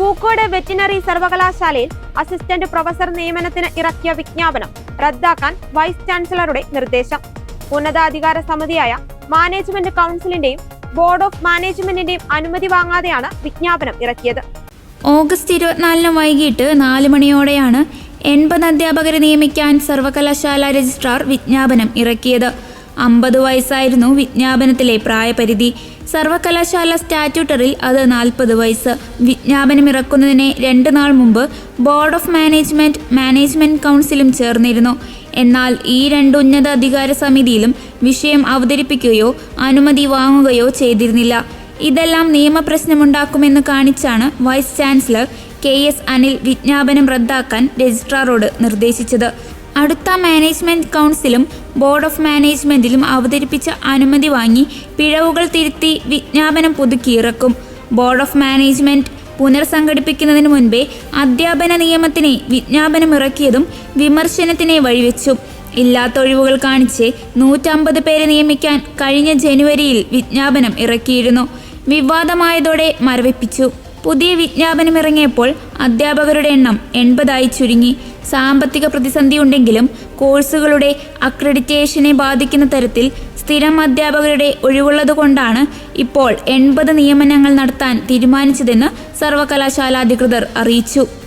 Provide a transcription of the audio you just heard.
Pookode veterinary സർവകലാശാലയിൽ assistant professor നിയമനത്തിന് ഇറക്കിയ വിജ്ഞാപനം റദ്ദാക്കാൻ വൈസ് ചാൻസലറുടെ നിർദ്ദേശം. ഉന്നതാധികാര സമിതിയായ മാനേജ്മെന്റ് കൗൺസിലിന്റെയും ബോർഡ് ഓഫ് മാനേജ്മെന്റിന്റെയും അനുമതി വാങ്ങാതെയാണ് വിജ്ഞാപനം ഇറക്കിയത്. ഓഗസ്റ്റ് ഇരുപത്തിനാലിന് വൈകിട്ട് നാല് മണിയോടെയാണ് എൺപത് അധ്യാപകരെ നിയമിക്കാൻ സർവകലാശാല രജിസ്ട്രാർ വിജ്ഞാപനം ഇറക്കിയത്. അമ്പത് വയസ്സായിരുന്നു വിജ്ഞാപനത്തിലെ പ്രായപരിധി. സർവകലാശാല സ്റ്റാറ്റ്യൂട്ടറിൽ അത് നാൽപ്പത് വയസ്സ്. വിജ്ഞാപനം ഇറക്കുന്നതിന് രണ്ട് നാൾ മുമ്പ് ബോർഡ് ഓഫ് മാനേജ്മെന്റ് മാനേജ്മെന്റ് കൗൺസിലും ചേർന്നിരുന്നു. എന്നാൽ ഈ രണ്ട് ഉന്നത അധികാര സമിതിയിലും വിഷയം അവതരിപ്പിക്കുകയോ അനുമതി വാങ്ങുകയോ ചെയ്തിരുന്നില്ല. ഇതെല്ലാം നിയമപ്രശ്നമുണ്ടാക്കുമെന്ന് കാണിച്ചാണ് vice chancellor K S Anil വിജ്ഞാപനം റദ്ദാക്കാൻ രജിസ്ട്രാറോട് നിർദ്ദേശിച്ചത്. അടുത്ത മാനേജ്മെന്റ് കൗൺസിലും ബോർഡ് ഓഫ് മാനേജ്മെന്റിലും അവതരിപ്പിച്ച അനുമതി വാങ്ങി പിഴവുകൾ തിരുത്തി വിജ്ഞാപനം പുതുക്കിയിറക്കും ബോർഡ് ഓഫ് മാനേജ്മെന്റ് പുനർസംഘടിപ്പിക്കുന്നതിന് മുൻപേ അധ്യാപന നിയമത്തിനെ വിജ്ഞാപനം ഇറക്കിയതും വിമർശനത്തിനെ വഴിവെച്ചു. ഇല്ലാത്ത ഒഴിവുകൾ കാണിച്ച് നൂറ്റമ്പത് പേരെ നിയമിക്കാൻ കഴിഞ്ഞ ജനുവരിയിൽ വിജ്ഞാപനം ഇറക്കിയിരുന്നു. വിവാദമായതോടെ മരവിപ്പിച്ചു. പുതിയ വിജ്ഞാപനം ഇറങ്ങിയപ്പോൾ അധ്യാപകരുടെ എണ്ണം എൺപതായി ചുരുങ്ങി. സാമ്പത്തിക പ്രതിസന്ധി ഉണ്ടെങ്കിലും കോഴ്സുകളുടെ അക്രഡിറ്റേഷനെ ബാധിക്കുന്ന തരത്തിൽ സ്ഥിരം അധ്യാപകരുടെ ഒഴിവുള്ളതുകൊണ്ടാണ് ഇപ്പോൾ എൺപത് നിയമനങ്ങൾ നടത്താൻ തീരുമാനിച്ചതെന്ന് സർവകലാശാല അധികൃതർ അറിയിച്ചു.